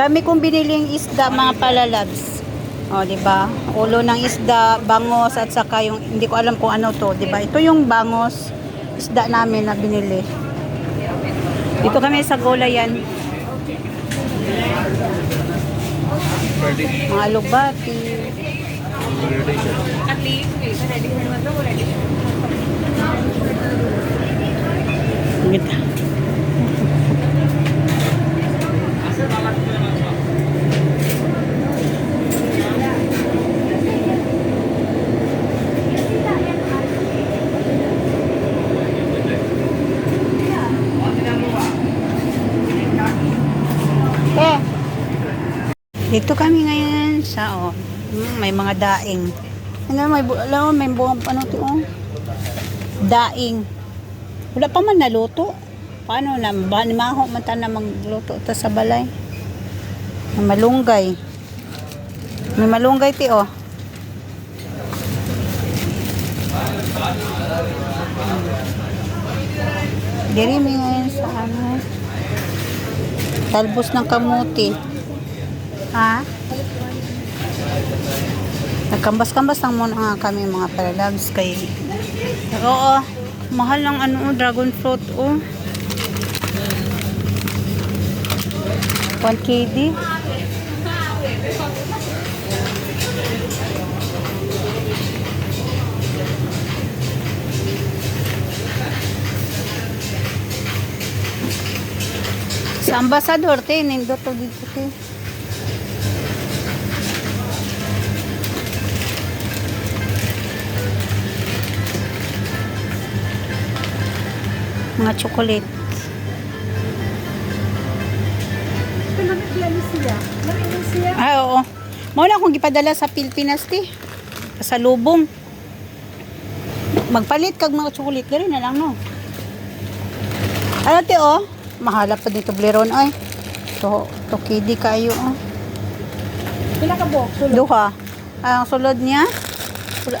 Dami kong biniling isda mga palalabs. O, di ba? Ulo ng isda, bangos at saka yung hindi ko alam kung ano to, di ba? Ito yung bangos isda namin na binili. Dito kami sa Golayan. Mga lubati. Gita. Dito kami ngayon sa oh, hmm, may mga daing. Ano may alam may buong ano to oh. Daing. Wala pa man naluto. Paano na maho man na magluto ta sa balay. May malunggay. May malunggay ti oh. Diri ngayon sa ano. Talbos ng kamuti. Ha? Nagkambas-kambas lang muna nga kami mga paralabs kay Oo, mahal ng ano dragon fruit oh. 1 KD. Sa ambasador, te, nindot to dito, te. Mga chocolate. Ay, oo. Muna akong gipadala sa Pilipinas, te. Sa lubong. Magpalit kag mga chocolate gari na lang, no? Ano, te, oh? Mahalap pa dito, Bleron, ay. To, to kidi kayo, oh. Pila ka bo? Duha. Ang sulod niya? Wala.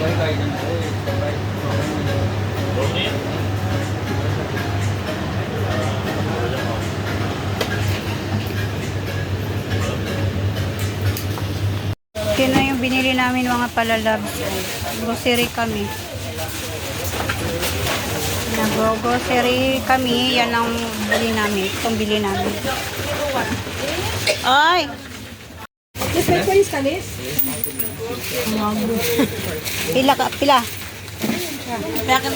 Yun na yung binili namin mga palalabs. Grocery kami. Nag-grocery kami. Yan ang bili namin. Itong bili namin. Ay! Yes, may ko yung talis. Pila ka, pila. Pila ka